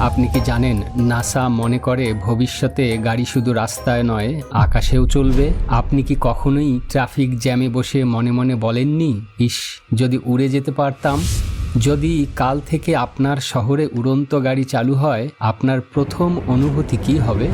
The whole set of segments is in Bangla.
আপনি কি জানেন, নাসা মনে করে ভবিষ্যতে গাড়ি শুধু রাস্তায় নয়, আকাশেও চলবে? আপনি কি কখনোই ট্রাফিক জ্যামে বসে মনে মনে বলেননি? ইস, যদি উড়ে যেতে পারতাম। যদি কাল থেকে আপনার শহরে উড়ন্ত গাড়ি চালু হয়, আপনার প্রথম অনুভূতি কি হবে?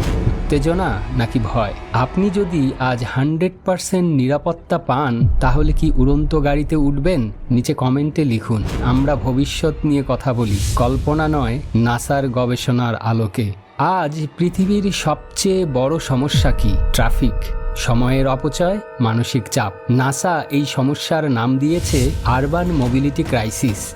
উত্তেজনা নাকি ভয়? আপনি যদি আজ হান্ড্রেড পারসেন্ট নিরাপত্তা পান, তাহলে কি উড়ন্ত গাড়িতে উঠবেন? নিচে কমেন্টে লিখুন। আমরা ভবিষ্যৎ নিয়ে কথা বলি, কল্পনা নয়, নাসার গবেষণার আলোকে। আজ পৃথিবীর সবচেয়ে বড় সমস্যা কি? ট্রাফিক। সময়ের অপচয়, মানসিক চাপ। নাসা এই সমস্যার নাম দিয়েছে urban mobility crisis.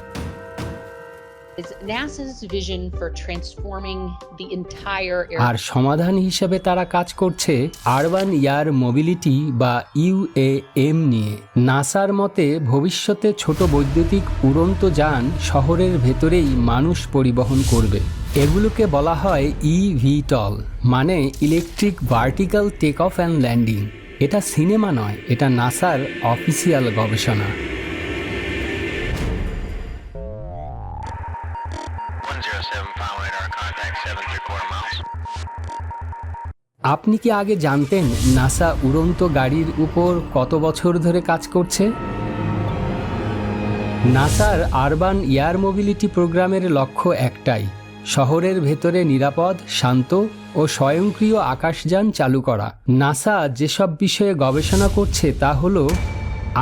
It's NASA's vision for transforming the entire আর সমাধান হিসেবে তারা কাজ করছে আরবান ইয়ার মোবিলিটি বা ইউএএম নিয়ে। নাসার মতে, ভবিষ্যতে ছোট বৈদ্যুতিক উড়ন্ত যান শহরের ভেতরেই মানুষ পরিবহন করবে। এগুলোকে বলা হয় ইভিটল মানে electric vertical take off and landing. এটা সিনেমা নয়, এটা নাসার অফিসিয়াল গবেষণা। 107 radar contact 7 three quarter miles. আপনি কি আগে জানতেন নাসা উড়ন্ত গাড়ির উপর কত বছর ধরে কাজ করছে? নাসার আরবান এয়ার মোবিলিটি প্রোগ্রামের লক্ষ্য একটাই, শহরের ভেতরে নিরাপদ, শান্ত ও স্বয়ংক্রিয় আকাশযান চালু করা। নাসা যেসব বিষয়ে গবেষণা করছে তা হল,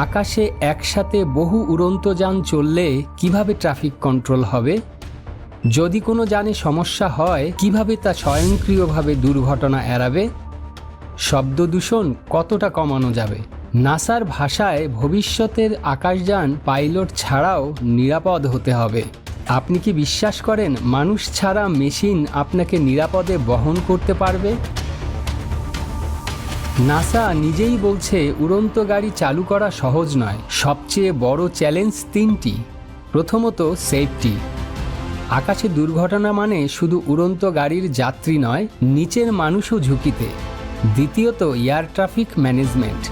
আকাশে একসাথে বহু উড়ন্ত যান চললে কীভাবে ট্রাফিক কন্ট্রোল হবে? যদি কোনো যানে সমস্যা হয়, কীভাবে তা স্বয়ংক্রিয়ভাবে দুর্ঘটনা এড়াবে? শব্দ দূষণ কতটা কমানো যাবে? নাসার ভাষায় ভবিষ্যতের আকাশযান পাইলট ছাড়াও নিরাপদ হতে হবে। আপনি কি বিশ্বাস করেন মানুষ ছাড়া মেশিন আপনাকে নিরাপদে বহন করতে পারবে? নাসা নিজেই বলছে, উড়ন্ত গাড়ি চালু করা সহজ নয়। সবচেয়ে বড় চ্যালেঞ্জ তিনটি। প্রথমত সেফটি আকাশে দুর্ঘটনা মানে শুধু উড়ন্ত গাড়ির যাত্রী নয়, নিচের মানুষও ঝুঁকিতে। দ্বিতীয়ত, এয়ার ট্রাফিক ম্যানেজমেন্ট।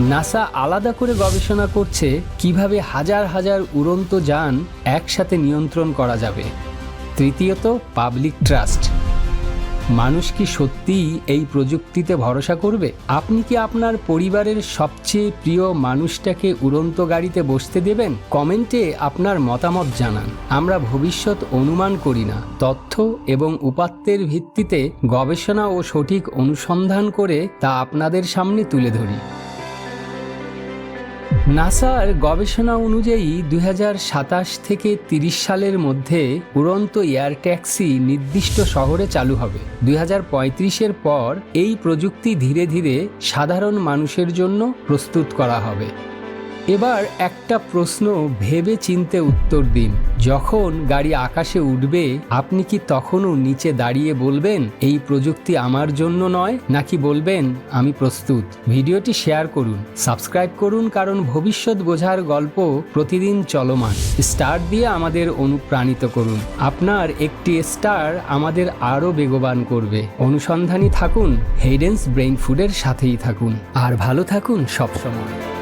নাসা আলাদা করে গবেষণা করছে কীভাবে হাজার হাজার উড়ন্ত যান একসাথে নিয়ন্ত্রণ করা যাবে। তৃতীয়ত, পাবলিক ট্রাস্ট। মানুষ কি সত্যিই এই প্রযুক্তিতে ভরসা করবে? আপনি কি আপনার পরিবারের সবচেয়ে প্রিয় মানুষটাকে উড়ন্ত গাড়িতে বসতে দেবেন? কমেন্টে আপনার মতামত জানান। আমরা ভবিষ্যৎ অনুমান করি না। তথ্য এবং উপাত্তের ভিত্তিতে গবেষণা ও সঠিক অনুসন্ধান করে তা আপনাদের সামনে তুলে ধরি। নাসার গবেষণা অনুযায়ী দুই হাজার সাতাশ থেকে ৩০ সালের মধ্যে উড়ন্ত এয়ার ট্যাক্সি নির্দিষ্ট শহরে চালু হবে। দুই এর পর এই প্রযুক্তি ধীরে ধীরে সাধারণ মানুষের জন্য প্রস্তুত করা হবে। এবার একটা প্রশ্ন ভেবে চিনতে উত্তর দিন। যখন গাড়ি আকাশে উঠবে, আপনি কি তখনও নিচে দাঁড়িয়ে বলবেন, এই প্রযুক্তি আমার জন্য নয়, নাকি বলবেন, আমি প্রস্তুত ভিডিওটি শেয়ার করুন। সাবস্ক্রাইব করুন, কারণ ভবিষ্যৎ বোঝার গল্প প্রতিদিন চলমান। স্টার দিয়ে আমাদের অনুপ্রাণিত করুন। আপনার একটি স্টার আমাদের আরও বেগবান করবে। অনুসন্ধানী থাকুন হেডেন্স ব্রেইন ফুডের সাথেই থাকুন। আর ভালো থাকুন সবসময়।